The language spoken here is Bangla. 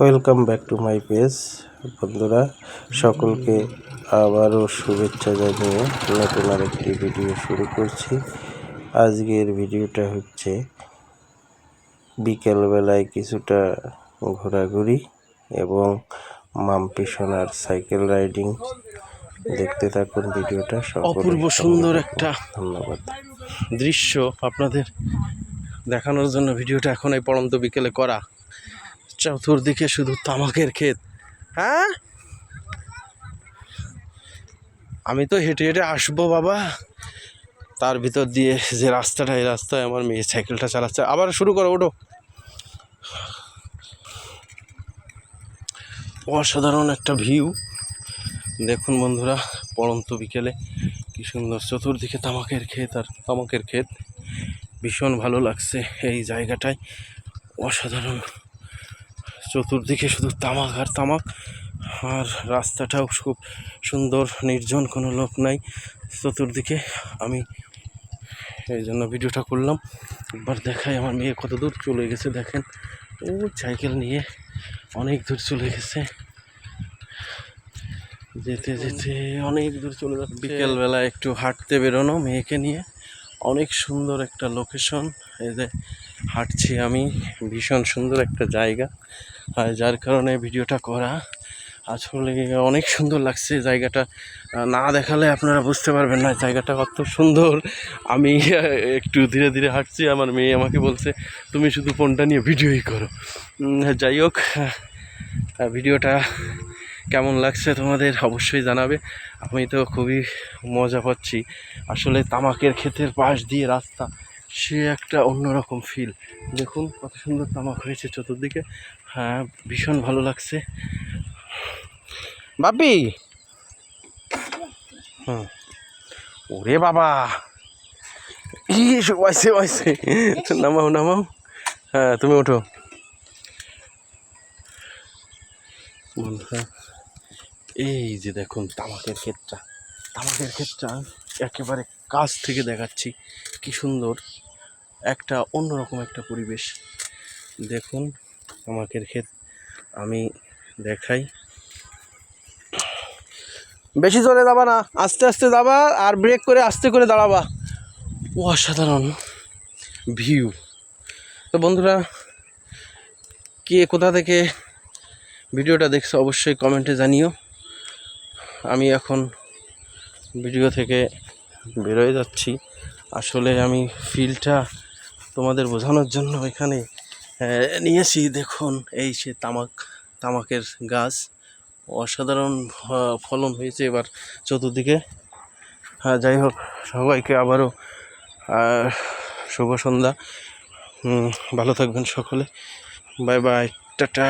Welcome back to my page বন্ধুরা সকলকে আবারও শুভেচ্ছা জানিয়ে নতুন আরেকটি ভিডিও শুরু করছি। আজকের ভিডিওটা হচ্ছে বিকেলবেলায় কিছুটা ঘোরাঘুরি এবং মাম্পি সোনার সাইকেল রাইডিং। দেখতে থাকুন ভিডিওটা অপূর্ব সুন্দর একটা ধন্যবাদ। দৃশ্য আপনাদের দেখানোর জন্য ভিডিওটা এখন এই পড়ন্ত বিকেলে করা। চতুর্দিকে শুধু তামাকের ক্ষেত। হ্যাঁ? আমি তো হেঁটে হেঁটে আসব বাবা। তার ভিতর দিয়ে যে রাস্তাটা, এই রাস্তায় আমার মেয়ে সাইকেলটা চালাচ্ছে। আবার শুরু করো, ওঠো। অসাধারণ একটা ভিউ। দেখুন বন্ধুরা, পড়ন্ত বিকেলে কি সুন্দর চতুর্দিকে তামাকের ক্ষেত আর তামাকের ক্ষেত। ভীষণ ভালো লাগছে এই জায়গাটায়। অসাধারণ। চতুর্দিকে শুধু তামাক আর তামাক। আর রাস্তাটাও খুব সুন্দর, নির্জন, কোনো লোক নাই চতুর্দিকে। আমি এই জন্য ভিডিওটা করলাম। একবার দেখাই, আমার মেয়ে কত দূর চলে গেছে দেখেন। ও, সাইকেল নিয়ে অনেক দূর চলে গেছে। যেতে যেতে অনেক দূর চলে যাচ্ছে। বিকেলবেলা একটু হাঁটতে বেরোনো মেয়েকে নিয়ে। অনেক সুন্দর একটা লোকেশন এই যে হাঁটছি আমি, ভীষণ সুন্দর একটা জায়গা। যার কারণে ভিডিওটা করা আসলে অনেক সুন্দর লাগছে জায়গাটা। না দেখালে আপনারা বুঝতে পারবেন না জায়গাটা কত সুন্দর। আমি একটু ধীরে ধীরে হাঁটছি, আমার মেয়ে আমাকে বলছে, তুমি শুধু ফোনটা নিয়ে ভিডিওই করো। যাই হোক ভিডিওটা কেমন লাগছে তোমাদের অবশ্যই জানাবে। আমি তো খুবই মজা পাচ্ছি। আসলে তামাকের ক্ষেতের পাশ দিয়ে রাস্তা সে একটা অন্যরকম ফিল দেখুন, কত সুন্দর তামাক হয়েছে চতুর্দিকে। হ্যাঁ ভীষণ ভালো লাগছে। বাপি! হুম। ওরে বাবা! ওয়াইসে ওয়াইসে। নামাও নামাও। হ্যাঁ তুমি ওঠো। বন্ধুরা, এই যে দেখুন, তামাকের ক্ষেতটা। তামাকের ক্ষেতটা একেবারে কাছ থেকে দেখাচ্ছি। কি সুন্দর। একটা অন্যরকম একটা পরিবেশ। দেখুন, আমাকে ক্ষেত আমি দেখাই। বেশি জোরে যাবা না, আস্তে আস্তে যাবা আর ব্রেক করে আস্তে করে দাঁড়াবা। ও অসাধারণ ভিউ। তো বন্ধুরা, কে কোথা থেকে ভিডিওটা দেখছ অবশ্যই কমেন্টে জানিও। আমি এখন ভিডিও থেকে বেরোয় যাচ্ছি। আসলে আমি ফিলটা তোমাদের বোঝানোর জন্য এখানে নিয়েছি, দেখুন, এই সে তামাক, তামাকের গাছ। অসাধারণ ফলন হয়েছে এবার চতুর্দিকে। হ্যাঁ যাই হোক, সবাইকে আবারও শুভ সন্ধ্যা। ভালো থাকবেন সকলে। Bye bye, tata.